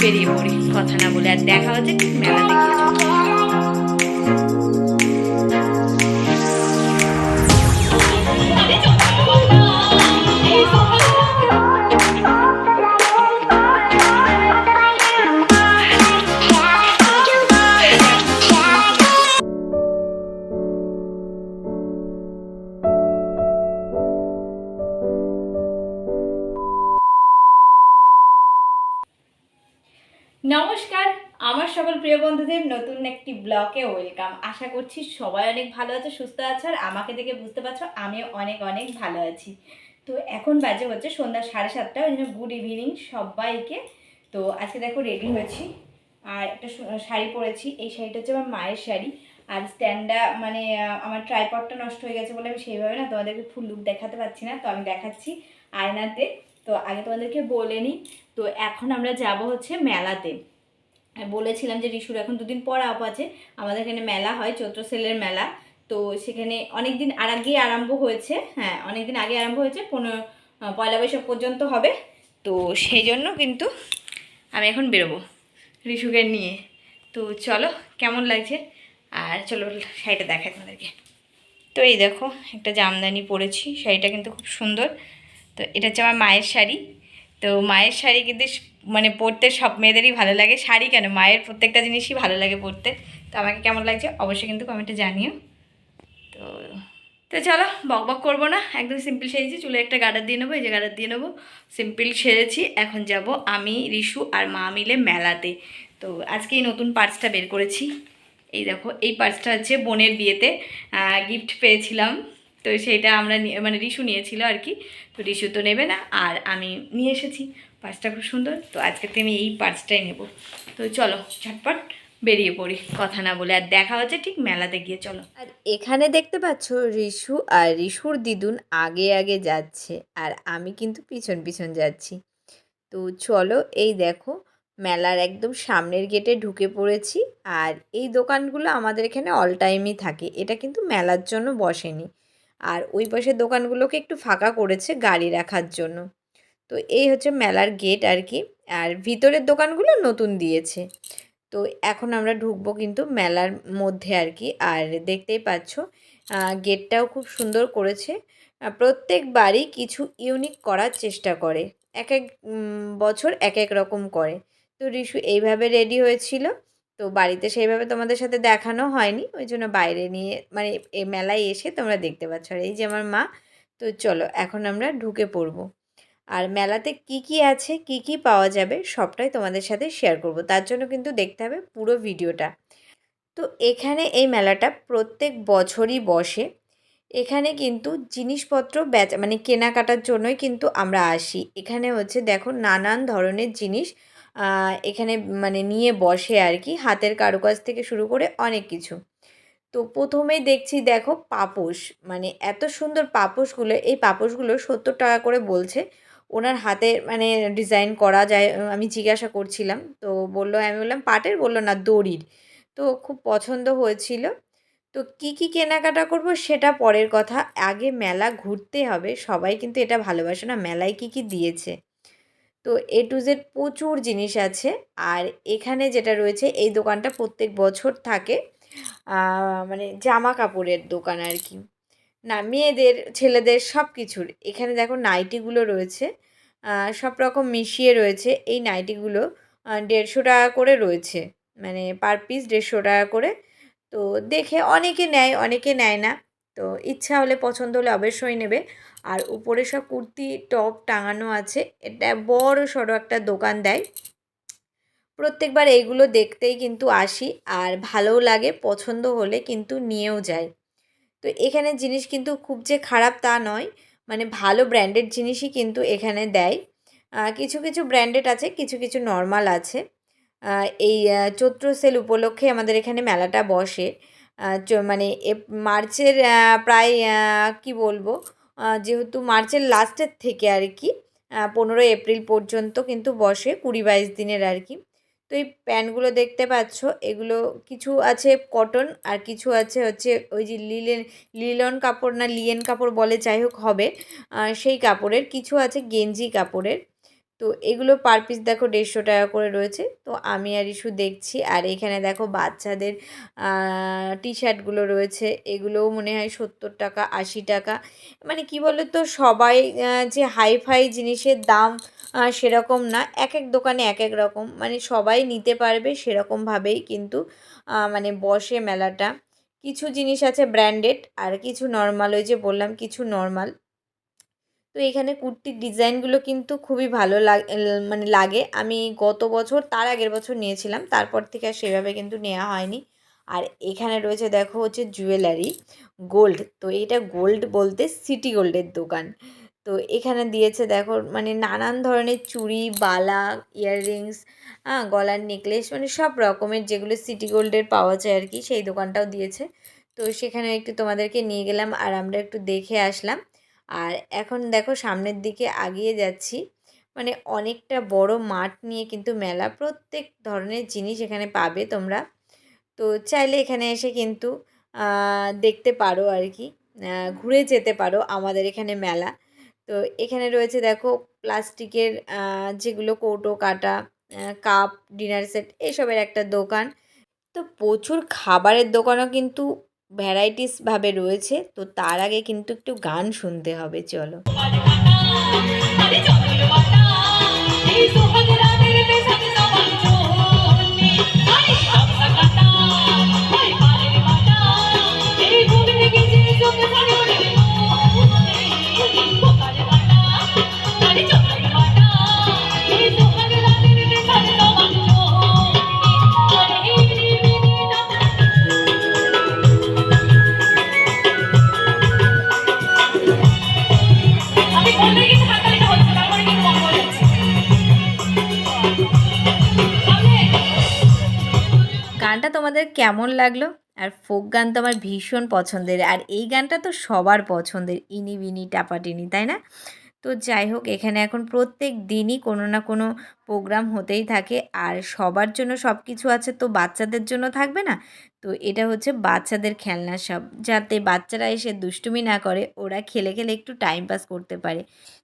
বেরিয়ে পড়ি কথা না বলে আর দেখা হচ্ছে মেলা দেখিয়ে সকল প্রিয় বন্ধুদের, নতুন একটি ব্লকে ওয়েলকাম। আশা করছি সবাই অনেক ভালো আছে, সুস্থ আছে, আর আমাকে দেখে বুঝতে পারছ আমিও অনেক অনেক ভালো আছি। তো এখন বাজে হচ্ছে সন্ধ্যা সাড়ে সাতটা, ওই জন্য গুড ইভিনিং সবাইকে। তো আজকে দেখো রেডি হয়েছি, আর একটা শাড়ি পরেছি, এই শাড়িটা হচ্ছে আমার মায়ের শাড়ি। আর স্ট্যান্ডটা মানে আমার ট্রাইপডটা নষ্ট হয়ে গেছে বলে আমি সেইভাবে না তোমাদেরকে ফুল লুক দেখাতে পারছি না, তো আমি দেখাচ্ছি আয়নাতে। তো আগে তোমাদেরকে বলে নিই, তো এখন আমরা যাব হচ্ছে মেলাতে। বলেছিলাম যে রিশুর এখন দুদিন পর আপ আছে। আমাদের এখানে মেলা হয়, চৈত্র সেলের মেলা। তো সেখানে অনেক দিন আর আগেই আরম্ভ হয়েছে। হ্যাঁ অনেক দিন আগে আরম্ভ হয়েছে, পনেরো পয়লা বৈশাখ পর্যন্ত হবে। তো সেই জন্য কিন্তু আমি এখন বেরোবো রিশুকে নিয়ে। তো চলো, কেমন লাগছে? আর চলো শাড়িটা দেখাই তোমাদেরকে। তো এই দেখো, একটা জামদানি পরেছি, শাড়িটা কিন্তু খুব সুন্দর। তো এটা হচ্ছে আমার মায়ের শাড়ি। তো মায়ের শাড়ি কিন্তু মানে পরতে সব মেয়েদেরই ভালো লাগে। শাড়ি কেন? মায়ের প্রত্যেকটা জিনিসই ভালো লাগে পরতে তো আমাকে কেমন লাগছে অবশ্যই কিন্তু কমেন্টে জানিও। তো তো চলো, বক বক করব না। একদম সিম্পল সেরেছি চুলে একটা গার্ডার দিয়ে নেব, এই যে গার্ডার দিয়ে নেব। সিম্পল সেরেছি এখন যাব আমি, রিশু আর মা মিলে মেলাতে। তো আজকে এই নতুন পার্সটা বের করেছি। এই দেখো, এই পার্সটা হচ্ছে বোনের বিয়েতে গিফট পেয়েছিলাম। তো সেটা আমরা মানে রিশু নিয়েছিল আর কি। তো রিশু তো নেবে না, আর আমি নিয়ে এসেছি। পার্সটা খুব সুন্দর। তো আজকে আমি এই পার্সটাই নেব। তো চলো, ঝটপট বেরিয়ে পড়ি, কথা না বলে। আর দেখা হচ্ছে ঠিক মেলাতে গিয়ে, চলো। আর এখানে দেখতে পাচ্ছ রিশু আর রিশুর দিদুন আগে আগে যাচ্ছে, আর আমি কিন্তু পিছন পিছন যাচ্ছি। তো চলো, এই দেখো, মেলার একদম সামনের গেটে ঢুকে পড়েছি, আর এই দোকানগুলো আমাদের এখানে অল টাইমই থাকে। এটা কিন্তু মেলার জন্য বসেনি। আর ওই পাশের দোকানগুলোকে একটু ফাঁকা করেছে গাড়ি রাখার জন্য। তো এই হচ্ছে মেলার গেট আর কি আর ভিতরের দোকানগুলো নতুন দিয়েছে। তো এখন আমরা ঢুকবো কিন্তু মেলার মধ্যে আর কি আর দেখতেই পাচ্ছ গেটটাও খুব সুন্দর করেছে। আহ, প্রত্যেক বাড়ি কিছু ইউনিক করার চেষ্টা করে। এক এক বছর এক এক রকম করে। তো রিশু এইভাবে রেডি হয়েছিল। তো বাড়িতে সেইভাবে তোমাদের সাথে দেখানো হয়নি। ওই জন্য বাইরে নিয়ে মানে এই মেলায় এসে তোমরা দেখতে পাচ্ছ। আর এই যে আমার মা তো চলো এখন আমরা ঢুকে পড়ব। আর মেলাতে কি কি আছে, কি কি পাওয়া যাবে সবটাই তোমাদের সাথে শেয়ার করব। তার জন্য কিন্তু দেখতে হবে পুরো ভিডিওটা। তো এখানে এই মেলাটা প্রত্যেক বছরই বসে। এখানে কিন্তু জিনিসপত্র বেচা মানে কেনাকাটার জন্যই কিন্তু আমরা আসি। এখানে হচ্ছে দেখো নানান ধরনের জিনিস এখানে মানে নিয়ে বসে আর কি, হাতের কারুকাজ থেকে শুরু করে অনেক কিছু। তো প্রথমেই দেখছি দেখো পাপোশ মানে এত সুন্দর পাপোশগুলো, এই পাপোশগুলো সত্তর টাকা করে বলছে। ওনার হাতে মানে ডিজাইন করা যায় আমি জিজ্ঞাসা করছিলাম। তো বলল আমি বললাম, পাটের? বলল, না, দড়ির। তো খুব পছন্দ হয়েছিল। তো কি কি কেনাকাটা করব সেটা পরের কথা। আগে মেলা ঘুরতে হবে। সবাই কিন্তু এটা ভালোবাসে না। মেলায় কি কি দিয়েছে? তো এ টু জেড প্রচুর জিনিস আছে। আর এখানে যেটা রয়েছে, এই দোকানটা প্রত্যেক বছর থাকে। মানে জামা কাপড়ের দোকান আর কি। না, মেয়েদের, ছেলেদের সব কিছুর এখানে দেখো নাইটিগুলো রয়েছে সব রকম মিশিয়ে রয়েছে। এই নাইটিগুলো দেড়শো টাকা করে রয়েছে। মানে পার পিস দেড়শো টাকা করে। তো দেখে অনেকে নেয় অনেকে নেয় না। তো ইচ্ছা হলে, পছন্দ হলে অবশ্যই নেবে। আর উপরে সব কুর্তি, টপ টাঙানো আছে। এটা বড় সড়ো একটা দোকান দেয়। প্রত্যেকবার এইগুলো দেখতেই কিন্তু আসি। আর ভালোও লাগে, পছন্দ হলে কিন্তু নিয়েও যাই। তো এখানে জিনিস কিন্তু খুব যে খারাপ তা নয়। মানে ভালো ব্র্যান্ডেড জিনিসই কিন্তু এখানে দেয়। কিছু কিছু ব্র্যান্ডেড আছে, কিছু কিছু নর্মাল আছে। এই চৈত্র সেল উপলক্ষে আমাদের এখানে মেলাটা বসে। মানে মার্চের প্রায় কি বলব? যেহেতু মার্চের লাস্টের থেকে আর কি পনেরোই এপ্রিল পর্যন্ত কিন্তু বসে কুড়ি বাইশ দিনের আর কি। তো এই প্যান্টগুলো দেখতে পাচ্ছ, এগুলো কিছু আছে কটন আর কিছু আছে হচ্ছে ওই যে লিলেন লিলন কাপড় না লিয়েন কাপড় বলে যাই হোক হবে সেই কাপড়ের, কিছু আছে গেঞ্জি কাপড়ের। তো এগুলো পার পিস দেখো দেড়শো টাকা করে রয়েছে। তো আমি আর ইস্যু দেখছি। আর এখানে দেখো বাচ্চাদের টি শার্টগুলো রয়েছে। এগুলোও মনে হয় সত্তর টাকা, আশি টাকা। মানে কি বলো তো সবাই যে হাই ফাই জিনিসের দাম সেরকম না। এক এক দোকানে এক এক রকম। মানে সবাই নিতে পারবে সেরকমভাবেই কিন্তু মানে বসে মেলাটা। কিছু জিনিস আছে ব্র্যান্ডেড আর কিছু নর্মাল ওই যে বললাম, কিছু নর্মাল তো এখানে কুর্তির ডিজাইনগুলো কিন্তু খুবই ভালো লাগ মানে লাগে। আমি গত বছর, তার আগের বছর নিয়েছিলাম, তারপর থেকে আর সেভাবে কিন্তু নেওয়া হয়নি। আর এখানে রয়েছে, দেখো, হচ্ছে জুয়েলারি গোল্ড তো এটা গোল্ড বলতে সিটি গোল্ডের দোকান। তো এখানে দিয়েছে, দেখো মানে নানান ধরনের চুড়ি, বালা ইয়াররিংস হ্যাঁ গলার নেকলেস মানে সব রকমের যেগুলো সিটি গোল্ডের পাওয়া যায় আর কি, সেই দোকানটাও দিয়েছে। তো সেখানে একটু তোমাদেরকে নিয়ে গেলাম, আর আমরা একটু দেখে আসলাম। আর এখন দেখো সামনের দিকে আগিয়ে যাচ্ছি। মানে অনেকটা বড় মাঠ নিয়ে কিন্তু মেলা, প্রত্যেক ধরনের জিনিস এখানে পাবে তোমরা। তো চাইলে এখানে এসে কিন্তু দেখতে পারো আর কি ঘুরে যেতে পারো আমাদের এখানে মেলা। তো এখানে রয়েছে দেখো প্লাস্টিকের যেগুলো কৌটো, কাটা কাপ, ডিনার সেট, এসবের একটা দোকান। তো প্রচুর খাবারের দোকানও কিন্তু ভ্যারাইটিসভাবে রয়েছে তো তার আগে কিন্তু একটু গান শুনতে হবে চলো। গানটা তোমাদের কেমন লাগল? আর ফোক গান তো আমার ভীষণ পছন্দের, আর এই গানটা তো সবার পছন্দের, ইনি বিনি টাপাটিনি তাই না? তো যাই হোক, এখানে এখন প্রত্যেক দিনই কোনো না কোনো প্রোগ্রাম হতেই থাকে, আর সবার জন্য সব কিছু আছে তো বাচ্চাদের জন্য থাকবে না? তো এটা হচ্ছে বাচ্চাদের খেলনা সব, যাতে বাচ্চারা এসে দুষ্টুমি না করে, ওরা খেলে খেলে একটু টাইম পাস করতে পারে।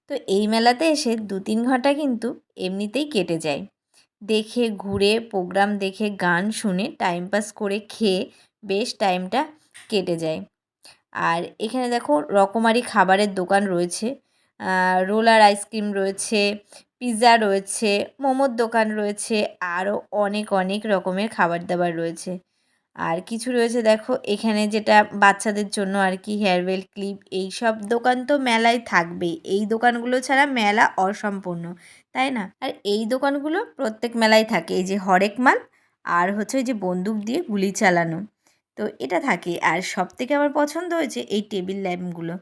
তো এই মেলাতে এসে দু তিন ঘণ্টা কিন্তু এমনিতেই কেটে যায়। দেখে, ঘুরে, প্রোগ্রাম দেখে, গান শুনে টাইম পাস করে খেয়ে বেশ টাইমটা কেটে যায়। আর এখানে দেখো, রকমারি খাবারের দোকান রয়েছে। রোলার আইসক্রিম রয়েছে, পিৎজা রয়েছে, মোমোর দোকান রয়েছে আরও অনেক অনেক রকমের খাবার দাবার রয়েছে। আর কিছু রয়েছে দেখো, এখানে যেটা বাচ্চাদের জন্য আর কি হেয়ারওয়েল ক্লিপ এই সব দোকান তো মেলায় থাকবেই। এই দোকানগুলো ছাড়া মেলা অসম্পূর্ণ। তাই না? আর এই দোকানগুলো প্রত্যেক মেলায় থাকে। এই যে হরেক মাল আর হচ্ছে ওই যে বন্দুক দিয়ে গুলি চালানো। তো এটা থাকে। আর সব থেকে আমার পছন্দ হয়েছে এই টেবিল ল্যাম্পগুলো।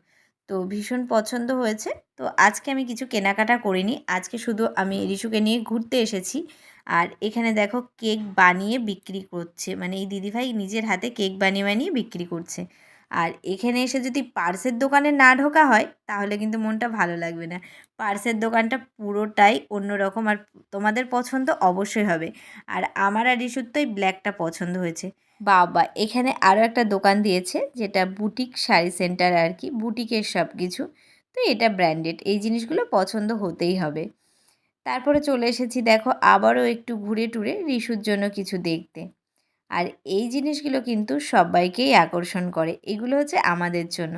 তো ভীষণ পছন্দ হয়েছে। তো আজকে আমি কিছু কেনাকাটা করিনি। আজকে শুধু আমি রিশুকে নিয়ে ঘুরতে এসেছি। আর এখানে দেখো কেক বানিয়ে বিক্রি করছে। মানে এই দিদিভাই নিজের হাতে কেক বানিয়ে বানিয়ে বিক্রি করছে। আর এখানে এসে যদি পার্সের দোকানে না ঢোকা হয়, তাহলে কিন্তু মনটা ভালো লাগবে না। পার্সের দোকানটা পুরোটাই অন্যরকম আর তোমাদের পছন্দ অবশ্যই হবে। আর আমার আর রিশুর তো ব্ল্যাকটা পছন্দ হয়েছে। বাবা, এখানে আরও একটা দোকান দিয়েছে, যেটা বুটিক শাড়ি সেন্টার আর কি, বুটিকের সব কিছু তো এটা ব্র্যান্ডেড, এই জিনিসগুলো পছন্দ হতেই হবে। তারপরে চলে এসেছি দেখো, আবারও একটু ঘুরে টুরে রিশুর জন্য কিছু দেখতে। আর এই জিনিসগুলো কিন্তু সবাইকেই আকর্ষণ করে। এগুলো হচ্ছে আমাদের জন্য।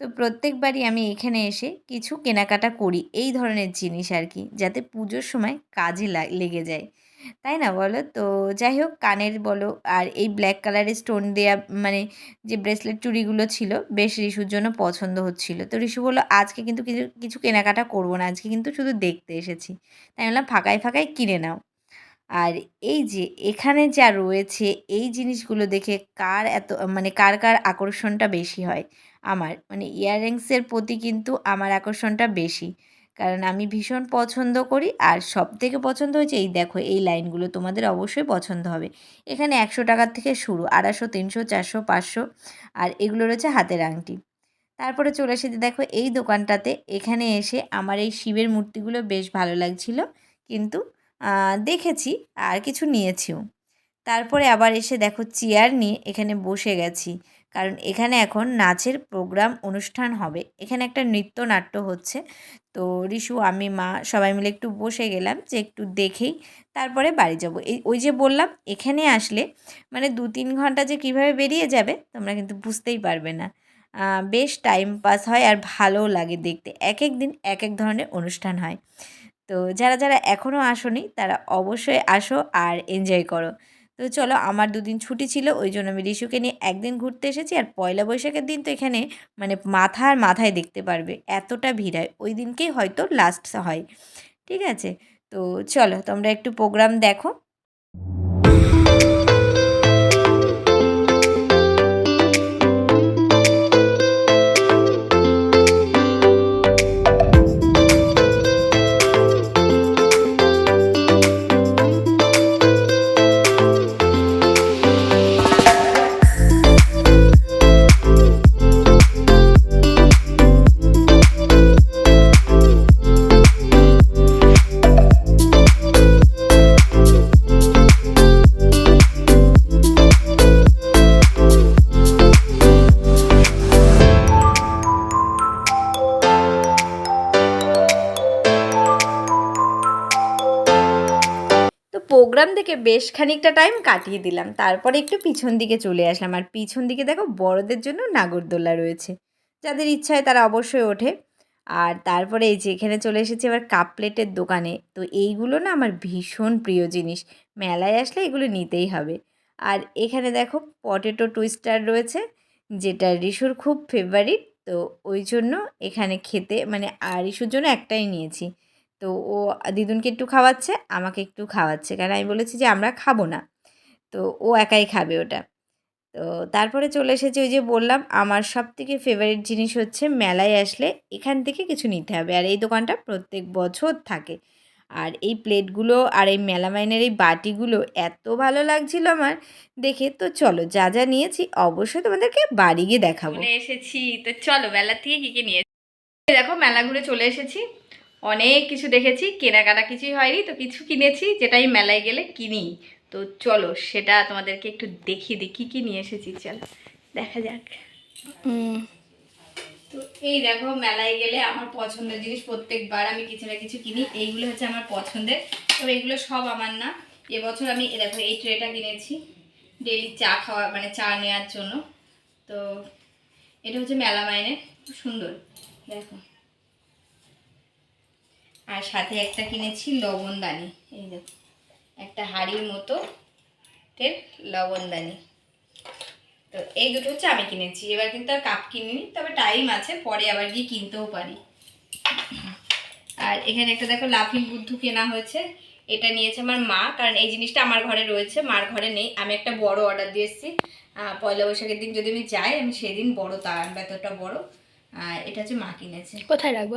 তো প্রত্যেকবারই আমি এখানে এসে কিছু কেনাকাটা করি এই ধরনের জিনিস আর কি, যাতে পুজোর সময় কাজে লেগে যায়। তাই না বলো? তো যাই হোক, কানের বলো আর এই ব্ল্যাক কালারের স্টোন দেয়া মানে যে ব্রেসলেট চুড়িগুলো ছিল, বেশ রিশুর জন্য পছন্দ হচ্ছিল। তো রিশু বলল, আজকে কিন্তু কিছু কিছু কেনাকাটা করব না, আজকে কিন্তু শুধু দেখতে এসেছি। তাই বললাম, ফাঁকায় ফাঁকায় কিনে নাও। আর এই যে এখানে যা রয়েছে, এই জিনিসগুলো দেখে কার এত মানে কার কার আকর্ষণটা বেশি হয়? আমার। মানে ইয়াররিংসের প্রতি কিন্তু আমার আকর্ষণটা বেশি। কারণ আমি ভীষণ পছন্দ করি আর সব থেকে পছন্দ হয়েছে, এই দেখো, এই লাইনগুলো তোমাদের অবশ্যই পছন্দ হবে। এখানে একশো টাকার থেকে শুরু, আড়াইশো, তিনশো, চারশো, পাঁচশো আর এগুলো রয়েছে হাতের আংটি। তারপরে চলে এসেছি, দেখো, এই দোকানটাতে। এখানে এসে আমার এই শিবের মূর্তিগুলো বেশ ভালো লাগছিল। কিন্তু দেখেছি আর কিছু নিয়েছিও। তারপরে আবার এসে দেখো চেয়ার নিয়ে এখানে বসে গেছি। কারণ এখানে এখন নাচের প্রোগ্রাম অনুষ্ঠান হবে। এখানে একটা নৃত্য নাট্য হচ্ছে। তো রিশু আমি, মা সবাই মিলে একটু বসে গেলাম যে একটু দেখেই তারপরে বাড়ি যাব। এই, ওই যে বললাম, এখানে আসলে মানে দু তিন ঘণ্টা যে কীভাবে বেরিয়ে যাবে তোমরা কিন্তু বুঝতেই পারবে না। বেশ টাইম পাস হয় আর ভালোও লাগে দেখতে। এক এক দিন এক এক ধরনের অনুষ্ঠান হয়। তো যারা যারা এখনও আসনি, তারা অবশ্যই আসো আর এনজয় করো। তো চলো, আমার দুদিন ছুটি ছিল ওই জন্য আমি রিশুকে নিয়ে একদিন ঘুরতে এসেছি আর পয়লা বৈশাখের দিন তো এখানে মানে মাথার মাথায় দেখতে পারবে, এতটা ভিড় হয়। ওই দিনকেই হয়তো লাস্ট হয়। ঠিক আছে? তো চলো, তোমরা একটু প্রোগ্রাম দেখো। দেখে বেশ খানিকটা টাইম কাটিয়ে দিলাম। তারপরে একটু পিছন দিকে চলে আসলাম। আর পিছন দিকে দেখো, বড়দের জন্য নাগরদোলা রয়েছে। যাদের ইচ্ছা হয় তারা অবশ্যই ওঠে। আর তারপরে এই যে এখানে চলে এসেছি আবার কাপ প্লেটের দোকানে। তো এইগুলো না আমার ভীষণ প্রিয় জিনিস। মেলায় আসলে এগুলো নিতেই হবে। আর এখানে দেখো পটেটো টুইস্টার রয়েছে, যেটা রিশুর খুব ফেভারিট তো ওই জন্য এখানে খেতে মানে আর রিশুর জন্য একটাই নিয়েছি। তো ও দিদুনকে একটু খাওয়াচ্ছে, আমাকে একটু খাওয়াচ্ছে। কারণ আমি বলেছি যে, আমরা খাব না। তো ও একাই খাবে ওটা। তো তারপরে চলে এসেছে ওই যে বললাম, আমার সব থেকে ফেভারিট জিনিস হচ্ছে মেলায় আসলে এখান থেকে কিছু নিতে হবে। আর এই দোকানটা প্রত্যেক বছর থাকে। আর এই প্লেটগুলো আর এই মেলামাইনের এই বাটিগুলো এত ভালো লাগছিল আমার দেখে। তো চলো, যা যা নিয়েছি অবশ্যই তোমাদেরকে বাড়ি গিয়ে দেখাবো। এসেছি। তো চলো, মেলা থেকে কী কী নিয়ে দেখো মেলা ঘুরে চলে এসেছি। অনেক কিছু দেখেছি কেনাকাটা কিছুই হয়নি তো কিছু কিনেছি যেটা আমি মেলায় গেলে কিনি। তো চলো সেটা তোমাদেরকে একটু দেখিয়ে দিই কী কী নিয়ে এসেছি চলো দেখা যাক। তো এই দেখো মেলায় গেলে আমার পছন্দের জিনিস প্রত্যেকবার আমি কিছু না কিছু কিনি এইগুলো হচ্ছে আমার পছন্দের। তবে এগুলো সব আমার না। এবছর আমি এ দেখো এই ট্রেটা কিনেছি ডেলি চা খাওয়া মানে চা নেওয়ার জন্য। তো এটা হচ্ছে মেলা মাইনের খুব সুন্দর দেখো। আর সাথে একটা কিনেছি লবণদানি এই দেখো একটা হাড়ির মতো তেল লবণদানি তো এই দুটো হচ্ছে আমি কিনেছি। এবার কিন্তু আর কাপ কিনিনি, তবে টাইম আছে, পরে আবার গিয়ে কিনতেও পারি। আর এখানে একটা দেখো লাফিং বুদ্ধু কেনা হয়েছে। এটা নিয়েছে আমার মা, কারণ এই জিনিসটা আমার ঘরে রয়েছে, মার ঘরে নেই। আমি একটা বড় অর্ডার দিয়ে এসেছি। পয়লা বৈশাখের দিন যদি আমি যাই, আমি সেদিন বড় তা আনব এতটা বড়। এটা হচ্ছে মা কিনেছে। কোথায় রাখব?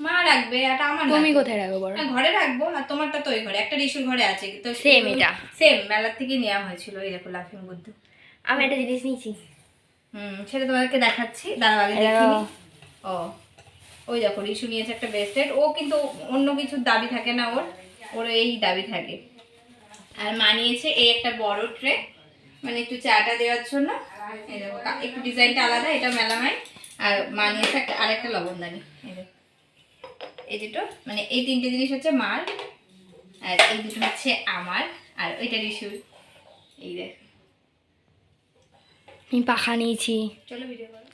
মা রাখবে আর আমার তুমি কোথায় রাখব বড় হ্যাঁ, ঘরে রাখব আর তোমারটা তো ওই ঘরে একটা রিসুর ঘরে আছে। তো Same এটা। সেম মেলার থেকে নেওয়া হয়েছিল এই দেখো লাফিং বুদ্ধ আমি একটা জিনিস নিয়েছি। হুম সেটা তোমাদেরকে দেখাচ্ছি দাঁড়াও আগে দেখিনি। ও ওই দেখো রিসু নিয়েছে একটা ব্রেসলেট ও কিন্তু অন্য কিছুর দাবি থাকে না ওর ওর এই দাবি থাকে। আর মা নিয়েছে এই একটা বড় ট্রে মানে একটু চাটা দেওয়ার জন্য। এই দেখো একটু ডিজাইনটা আলাদা এটা মেলামাই আর মা নিয়েছে একটা আরেকটা লবণদানি এই দেখো। এই দুটো মানে এই তিনটে জিনিস হচ্ছে মার আর এই দুটো হচ্ছে আমার আর ওইটা রিসুর এই দেখ। আমি পাখা নিয়েছি। চলো ভিডিও করো।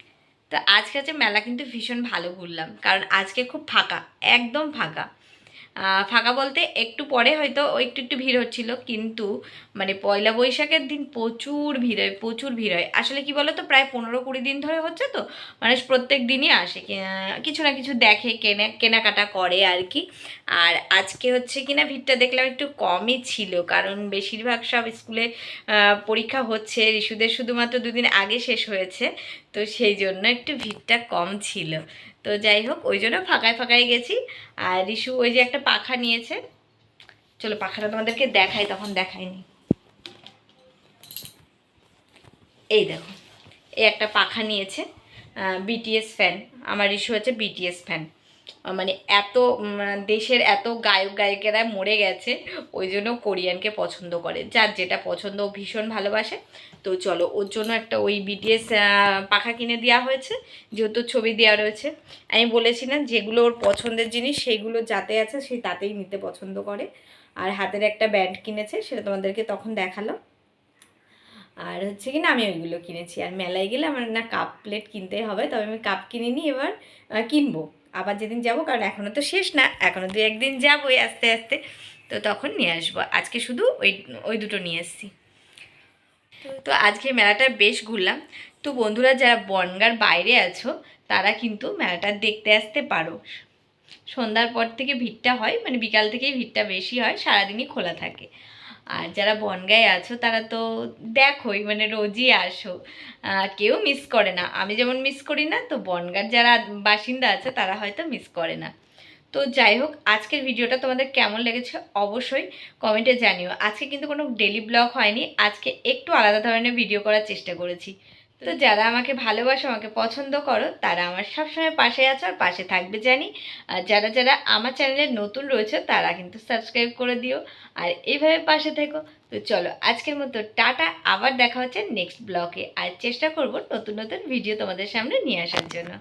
তো আজকে হচ্ছে মেলা কিন্তু ভীষণ ভালো ঘুরলাম কারণ আজকে খুব ফাঁকা একদম ফাঁকা। ফাঁকা বলতে একটু পরে হয়তো একটু একটু ভিড় হচ্ছিল, কিন্তু মানে পয়লা বৈশাখের দিন প্রচুর ভিড় হয়, প্রচুর ভিড় হয়। আসলে কি বলো তো প্রায় পনেরো কুড়ি দিন ধরে হচ্ছে তো মানুষ প্রত্যেক দিনই আসে কিছু না কিছু দেখে, কেনা, কেনাকাটা করে আর কি। আর আজকে হচ্ছে কিনা ভিড়টা দেখলাম একটু কমই ছিল, কারণ বেশিরভাগ সব স্কুলে পরীক্ষা হচ্ছে রিশুদের শুধুমাত্র দুদিন আগে শেষ হয়েছে, তো সেই জন্য একটু ভিড়টা কম ছিল। তো যাই হোক, ওই জন্য ফাঁকায় ফাঁকায় গেছি। আর রিশু ওই যে একটা পাখা নিয়েছে। চলো পাখাটা তোমাদেরকে দেখাই, তখন দেখাইনি। এই দেখো, এই একটা পাখা নিয়েছে বিটিএস ফ্যান আমার রিশু হচ্ছে বিটিএস ফ্যান মানে এত দেশের এত গায়ক গায়িকারা মরে গেছে, ওই জন্য কোরিয়ানকে পছন্দ করে। যার যেটা পছন্দ ভীষণ ভালোবাসে। তো চলো, ওর জন্য একটা ওই বিটিএস পাখা কিনে দেওয়া হয়েছে, যেহেতু ছবি দেওয়া রয়েছে। আমি বলেছি না, যেগুলো ওর পছন্দের জিনিস, সেইগুলো যাতে আছে সেই তাতেই নিতে পছন্দ করে। আর হাতের একটা ব্যান্ড কিনেছে, সেটা তোমাদেরকে তখন দেখাল আর হচ্ছে কি না, আমি ওইগুলো কিনেছি। আর মেলায় গেলে আমার না কাপ প্লেট কিনতেই হবে, তবে আমি কাপ কিনে নিই এবার কিনবো। আবার যেদিন যাব, কারণ এখনও তো শেষ না এখনও দু একদিন যাবোই আস্তে আস্তে। তো তখন নিয়ে আসব। আজকে শুধু ওই ওই দুটো নিয়ে এসেছি। তো আজকে মেলাটা বেশ ঘুরলাম। তো বন্ধুরা, যারা বনগার বাইরে আছো, তারা কিন্তু মেলাটা দেখতে আসতে পারো। সন্ধ্যার পর থেকে ভিড়টা হয় মানে বিকাল থেকেই ভিড়টা বেশি হয়, সারাদিনই খোলা থাকে। আর যারা বনগায় আছো, তারা তো দেখোই মানে রোজই আসো। কেউ মিস করে না। আমি যেমন মিস করি না, তো বনগার যারা বাসিন্দা আছে, তারা হয়তো মিস করে না। তো যাই হোক, আজকের ভিডিওটা তোমাদের কেমন লেগেছে অবশ্যই কমেন্টে জানিও। আজকে কিন্তু কোনো ডেলি ব্লগ হয়নি, আজকে একটু আলাদা ধরনের ভিডিও করার চেষ্টা করেছি। তো যারা আমাকে ভালোবাসো, আমাকে পছন্দ করো, তারা আমার সবসময় পাশে আছো আর পাশে থাকবে জানি। আর যারা যারা আমার চ্যানেলে নতুন রয়েছে, তারা কিন্তু সাবস্ক্রাইব করে দিও। আর এইভাবে পাশে থেকো। তো চলো, আজকের মতো টাটা। আবার দেখা হচ্ছে নেক্সট ব্লকে আর চেষ্টা করব নতুন নতুন ভিডিও তোমাদের সামনে নিয়ে আসার জন্য।